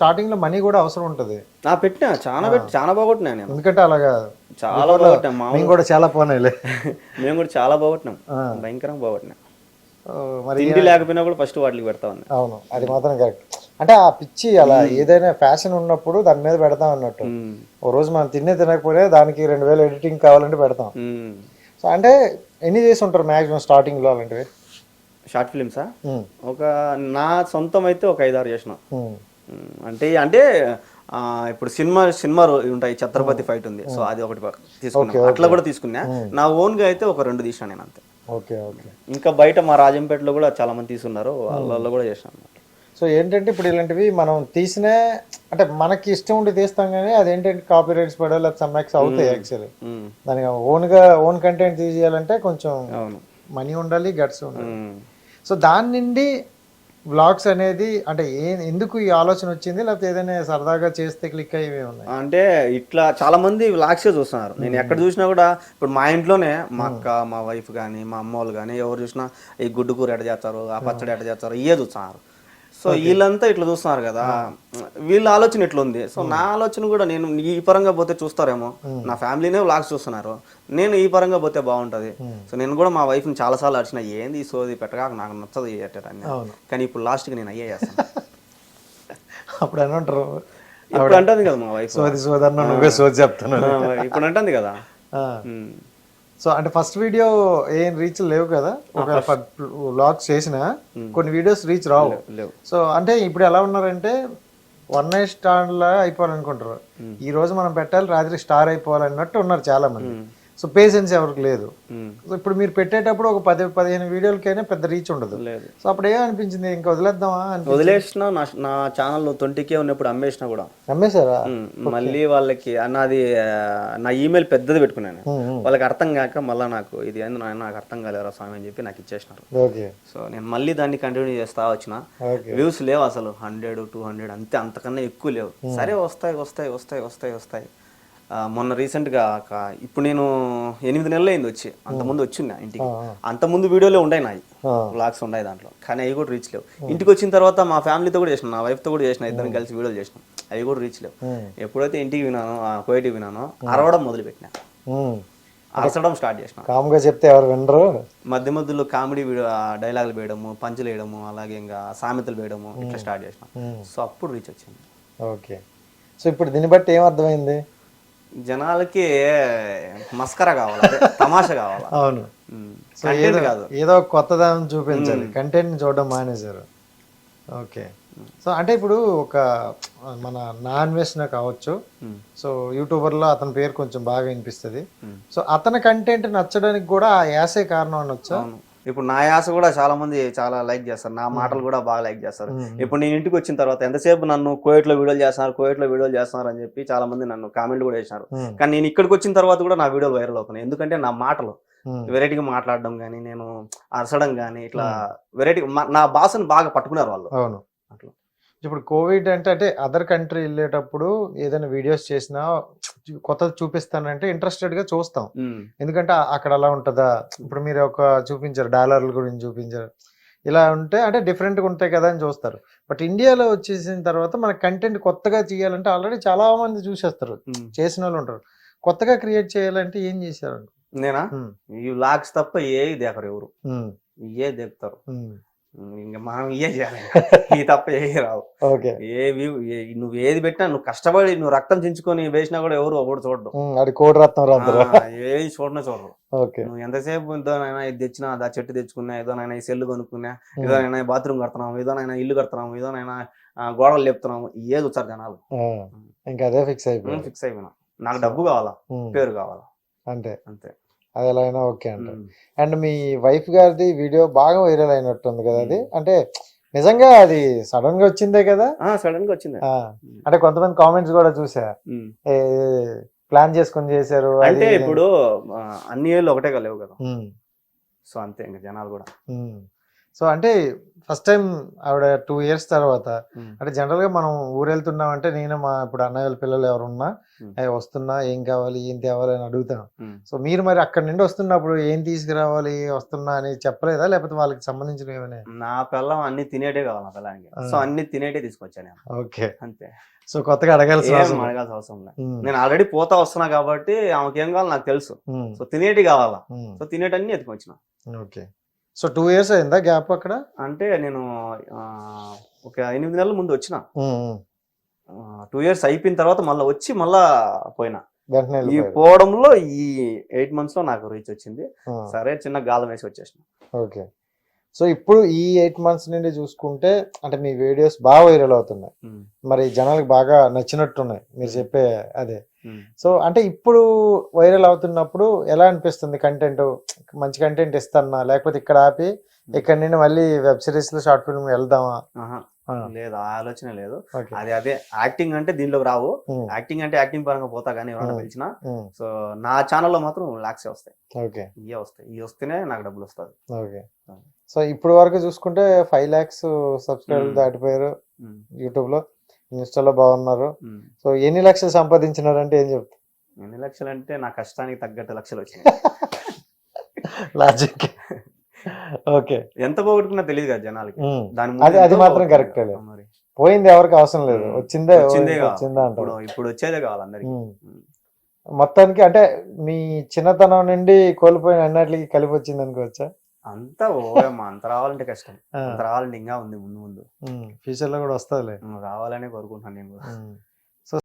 స్టార్టింగ్లో మనీ కూడా అవసరం ఉంటది. నా పెట్టినా. చాలా పెట్టి చాలా బాగొట్టినా నేను. ఎందుకంటే అలాగా చాలా బాగొట్టాం మా మేము కూడా చాలా పోనీలే. మేము కూడా చాలా బాగొట్టినాం. భయంకరంగా బాగొట్టినాం. మరి తిండి లేకపోయినా కూడా ఫస్ట్ వాటికి పెడతా అవును. అది మాత్రం కరెక్ట్. అంటే ఆ పిచ్చి అలా ఏదైనా ఫ్యాషన్ ఉన్నప్పుడు దాని మీద పెడతాం అన్నట్టు. ఓ రోజు మనం తినే తినకపోతే దానికి రెండు వేలు ఎడిటింగ్ కావాలంటే పెడతాం. సో అంటే ఎన్ని చేసి ఉంటారు మాక్సిమం స్టార్టింగ్లో అలాంటివి? షార్ట్ ఫిలిమ్సా? ఒక నా సొంతం అయితే ఒక ఐదారు చేసిన. అంటే అంటే ఇప్పుడు సినిమా సినిమా ఉంటాయి ఛత్రపతి ఫైట్ ఉంది. సో అది ఒకటి తీసుకున్నా. అట్లా కూడా తీసుకున్నా. నా ఓన్గా అయితే ఒక రెండు తీసిన నేను అంతే. Okay okay. ఇంకా బయట మా రాజంపేటలో కూడా చాలా మంది తీసుకున్నారు. వాళ్ళలో కూడా చేసిన సో ఏంటంటే ఇప్పుడు ఇలాంటివి మనం తీసిన అంటే మనకి ఇష్టం ఉండి తీస్తాం కానీ అదేంటంటే కాపీ రైట్స్ పడో లేకపోతే సమ్మాక్స్ అవుతాయి యాక్చువల్లీ దానికి ఓన్గా ఓన్ కంటెంట్ తీసేయాలంటే కొంచెం అవును. మనీ ఉండాలి గట్స్ ఉండాలి. సో దాని నుండి వ్లాగ్స్ అనేది అంటే ఏ ఎందుకు ఈ ఆలోచన వచ్చింది? లేకపోతే ఏదైనా సరదాగా చేస్తే క్లిక్ అయ్యేవి ఉన్నాయి? అంటే ఇట్లా చాలా మంది వ్లాగ్సే చూస్తున్నారు. నేను ఎక్కడ చూసినా కూడా ఇప్పుడు మా ఇంట్లోనే మా అక్క మా వైఫ్ కానీ మా అమ్మ వాళ్ళు కానీ ఎవరు చూసినా ఈ గుడ్డు కూర ఎట్ట చేస్తారు ఆ పచ్చడి ఎట్ట చేస్తారు ఇవే చూస్తున్నారు. సో వీళ్ళంతా ఇట్లా చూస్తున్నారు కదా. వీళ్ళ ఆలోచన ఇట్లా ఉంది సో నా ఆలోచన కూడా నేను ఈ పరంగా పోతే చూస్తారేమో. నా ఫ్యామిలీనే వ్లాగ్స్ చూస్తున్నారు. నేను ఈ పరంగా పోతే బాగుంటది. సో నేను కూడా మా వైఫ్ని చాలాసార్లు అడిచిన ఏంది ఈ సోది పెట్టగా నాకు నచ్చదు అని. కానీ ఇప్పుడు లాస్ట్కి నేను అయ్యే చేస్తాను. అప్పుడు అని అంటారు. ఇప్పుడు అంటుంది కదా మా వైఫ్. సోది సోదన్న నువ్వే సోది చెప్తున్నాను ఇప్పుడు అంటుంది కదా. సో అంటే ఫస్ట్ వీడియో ఏం రీచ్ లేవు కదా. ఒక వ్లాగ్స్ చేసిన కొన్ని వీడియోస్ రీచ్ రావు. లేవు సో అంటే ఇప్పుడు ఎలా ఉన్నారంటే వన్ నైట్ స్టార్ లా అయిపోవాలనుకుంటారు. ఈ రోజు మనం పెట్టాలి రాత్రి స్టార్ అయిపోవాలన్నట్టు ఉన్నారు చాలా మంది సో పేషెన్స్ ఎవరికి లేదు. సో ఇప్పుడు మీరు పెట్టేటప్పుడు ఒక పది పదిహేను వీడియోలకైనా పెద్ద రీచ్ ఉండదు. లేదు. సో అప్పుడు ఏమనిపించింది ఇంకా వదిలేద్దామా? వదిలేసిన నా ఛానల్ ట్వంటీకే ఉన్నప్పుడు అమ్మేసిన కూడా. నమ్మేశారా ఉమ్, మళ్ళీ వాళ్ళకి నాది నా ఈమెయిల్ పెద్దది పెట్టుకున్నాను ఉమ్. వాళ్ళకి అర్థం కాక మళ్ళీ నాకు ఇది ఏంది నాకు అర్థం కాలేరా స్వామి అని చెప్పి నాకు ఇచ్చేసినారు. సో నేను మళ్ళీ దాన్ని కంటిన్యూ చేస్తా వచ్చిన. వ్యూస్ లేవు అసలు. హండ్రెడ్ టూ హండ్రెడ్ అంతే. అంతకన్నా ఎక్కువ లేవు. సరే వస్తాయి వస్తాయి వస్తాయి వస్తాయి వస్తాయి. మొన్న రీసెంట్గా ఇప్పుడు నేను ఎనిమిది నెలలు అయింది వచ్చి. అంతకుముందు వచ్చిందా ఇంటికి. అంతకుముందు వీడియోలే ఉండే నాయి. బ్లాగ్స్ ఉన్నాయి దాంట్లో. కానీ అవి కూడా రీచ్ లేవు. ఇంటికి వచ్చిన తర్వాత మా ఫ్యామిలీతో కూడా చేసిన. నా వైఫ్తో కూడా చేసిన. ఇద్దరం కలిసి వీడియోలు చేసినాం. అవి కూడా రీచ్ లేవు. ఎప్పుడైతే ఇంటికి వినానో ఆ కోయటికి వినానో అరవడం మొదలు పెట్టినా ఉమ్. అరచడం స్టార్ట్ చేసిన. కామ్గా చెప్తే ఎవరు వినరు. మధ్య మధ్యలో కామెడీ వీడియో డైలాగులు వేయడము పంచులు వేయడము అలాగే ఇంకా సామెతలు వేయడము ఇట్లా స్టార్ట్ చేసిన. సో అప్పుడు రీచ్ వచ్చింది. ఓకే. సో ఇప్పుడు దీన్ని బట్టి ఏం అర్థమైంది? జనాలకి మస్కరా కావాలి తమాషా కావాలా? అవును. సో ఏదో కాదు. ఏదో ఒక కొత్తదాన్ని చూపించాలి. కంటెంట్ చూడడం మానేశారు. ఓకే. సో అంటే ఇప్పుడు ఒక మన నా అన్వేషణ కావచ్చు. సో యూట్యూబర్లో అతని పేరు కొంచెం బాగా వినిపిస్తుంది. సో అతని కంటెంట్ నచ్చడానికి కూడా ఆ యాసే కారణం అనొచ్చా ఇప్పుడు నా యాస కూడా చాలా మంది చాలా లైక్ చేస్తారు. నా మాటలు కూడా బాగా లైక్ చేస్తారు. ఇప్పుడు నేను ఇంటికి వచ్చిన తర్వాత ఎంతసేపు నన్ను కోయట్లో వీడియోలు చేస్తున్నారు కోయట్లో వీడియోలు చేస్తున్నారు అని చెప్పి చాలా మంది నన్ను కామెంట్ కూడా ఉమ్, కానీ నేను ఇక్కడికి వచ్చిన తర్వాత కూడా నా వీడియోలు వైరల్ అవుతున్నాయి. ఎందుకంటే నా మాటలు. వెరైటీగా మాట్లాడడం కానీ నేను అరసడం కానీ ఇట్లా వెరైటీ నా భాషను బాగా పట్టుకున్నారు వాళ్ళు. ఇప్పుడు కోవిడ్ అంటే అంటే అదర్ కంట్రీ వెళ్ళేటప్పుడు ఏదైనా వీడియోస్ చేసినా కొత్తది చూపిస్తానంటే ఇంట్రెస్టెడ్గా చూస్తాం. ఎందుకంటే అక్కడ అలా ఉంటుందా? ఇప్పుడు మీరు ఒక చూపించారు డాలర్ల గురించి చూపించారు. ఇలా ఉంటే అంటే డిఫరెంట్గా ఉంటాయి కదా అని చూస్తారు. బట్ ఇండియాలో వచ్చేసిన తర్వాత మన కంటెంట్ కొత్తగా చేయాలంటే ఆల్రెడీ చాలా మంది చూసేస్తారు. చేసిన వాళ్ళు ఉంటారు. కొత్తగా క్రియేట్ చేయాలంటే ఏం చేశారు? నేనా? ఈ లాక్స్ తప్ప ఏ దేకరు ఎవరు. ఇయే దేకుతారు. ఇంకా మనం ఇయే చేయాలి ఈ తప్ప రావు. ఓకే. ఏ నువ్వు ఏది పెట్టినా నువ్వు కష్టపడి నువ్వు రక్తం చించుకొని వేసినా కూడా ఎవరు ఒకటి చూడడం. అది కోడి రత్నం ఆ, ఏది చూడనే చూడరు. ఓకే. నువ్వు ఎంతసేపు ఏదోనైనా ఇది తెచ్చినా అదా చెట్టు తెచ్చుకున్నా ఏదోనైనా ఈ సెల్లు కొనుక్కున్నా ఏదోనైనా బాత్రూమ్ కడుతున్నాం ఏదోనైనా ఇల్లు కడుతున్నాం ఏదోనైనా ఆ, గోడలు లేపుతున్నాం ఏది వచ్చారు జనాలు. ఆ, ఇంకా అదే ఫిక్స్ అయిపోయింది. ఫిక్స్ అయిపోయినా. నాకు డబ్బు కావాలా? పేరు కావాలా? అంతే. అంతే. అది ఎలా అయినా ఓకే అంటారు. ఉమ్. అండ్ మీ వైఫ్ గారిది వీడియో బాగా వైరల్ అయినట్టుంది కదా అది. అంటే నిజంగా అది సడన్గా వచ్చిందే కదా? సడన్గా వచ్చింది. అంటే కొంతమంది కామెంట్స్ కూడా చూసా. ప్లాన్ చేసుకొని చేశారు అంటే. ఇప్పుడు అన్ని ఏళ్ళు ఒకటే లేవు కదా? సో అంతే ఇంకా జనాలు కూడా. సో అంటే ఫస్ట్ టైం ఆవిడ టూ ఇయర్స్ తర్వాత. అంటే జనరల్గా మనం ఊరు వెళ్తున్నాం అంటే నేను మా ఇప్పుడు అన్నయ్య వాళ్ళ పిల్లలు ఎవరున్నా Hmm. "ఏ, వస్తున్నా ఏం కావాలి ఏం తేవాలి అని అడుగుతాం. ఉమ్. సో మీరు మరి అక్కడ నుండి వస్తున్నప్పుడు ఏం తీసుకురావాలి వస్తున్నా అని చెప్పలేదా? లేకపోతే వాళ్ళకి సంబంధించిన ఏమైనా? నా పిల్లం అన్ని తినేటే కావాలి నా పిల్లానికి. సో అన్ని తినేటే తీసుకొచ్చాను ఓకే. అంతే. సో కొత్తగా అడగాల్సిన అడగాల్సిన అవసరం నేను ఆల్రెడీ పోతా వస్తున్నా కాబట్టి ఆమెకి ఏం కావాలో నాకు తెలుసు. సో తినేటి కావాలా? సో తినేటన్ని ఎత్తుకొచ్చిన. ఓకే. సో టూ ఇయర్స్ అయిందా గ్యాప్ అక్కడ? అంటే నేను ఒక ఎనిమిది నెలల ముందు వచ్చిన. టూ ఇయర్స్ అయిపోయిన తర్వాత మళ్ళీ వచ్చి మళ్ళా పోయినా. ఈ. పోవడంలో ఈ ఎయిట్ మంత్స్లో నాకు రీచ్ వచ్చింది. సరే చిన్న గాలం వేసి వచ్చేసిన. ఓకే. సో ఇప్పుడు ఈ ఎయిట్ మంత్స్ నుండి చూసుకుంటే అంటే మీ వీడియోస్ బాగా వైరల్ అవుతున్నాయి. మరి జనాలకు బాగా నచ్చినట్టున్నాయి. మీరు చెప్పే అదే. సో అంటే ఇప్పుడు వైరల్ అవుతున్నప్పుడు ఎలా అనిపిస్తుంది కంటెంట్? మంచి కంటెంట్ ఇస్తానా లేకపోతే ఇక్కడ ఆపి ఇక్కడ నుండి మళ్ళీ వెబ్ సిరీస్లో షార్ట్ ఫిల్మ్ వెళ్దామా? లేదు ఆలోచన లేదు. అది అదే యాక్టింగ్ అంటే దీనిలోకి రావు. యాక్టింగ్ అంటే యాక్టింగ్ పరంగా పోతా కానీ ఎవరైనా. పిలిచినా. సో నా ఛానల్లో మాత్రం లాక్సే వస్తాయి. ఓకే. ఇవే వస్తాయి. ఇవి వస్తేనే నాకు డబ్బులు వస్తుంది. సో ఇప్పుడు వరకు చూసుకుంటే ఫైవ్ ల్యాక్స్ సబ్స్క్రైబర్. దాటిపోయారు యూట్యూబ్లో ఇన్స్టాలో బాగున్నారు. సో ఎన్ని లక్షలు సంపాదించినారంటే ఏం చెప్తారు ఎన్ని లక్షలు అంటే నా కష్టానికి తగ్గట్టు లక్షలు వచ్చినాయి. లాజిక్ ఓకే ఎంత పోగొట్టుకున్నా తెలియదు కదా జనాలకి. ఉమ్. దాని అది- అది మాత్రం. కరెక్టే మరి. పోయింది ఎవరికి అవసరం లేదు. వచ్చిందే వచ్చిందే ఇప్పుడు ఇప్పుడు వచ్చేదే కావాలి అందరికి. మొత్తానికి అంటే మీ చిన్నతనం నుండి కోల్పోయిన అన్నట్లకి కలిపి వచ్చింది అనుకోవచ్చా? అంతా ఓయమ్మా అంత రావాలంటే కష్టం. అంత రావాలంటే ఇంకా ఉంది ముందు ముందు. ఫ్యూచర్లో కూడా వస్తుందిలే. ఉమ్, రావాలనే కోరుకుంటున్నాను నేను కూడా.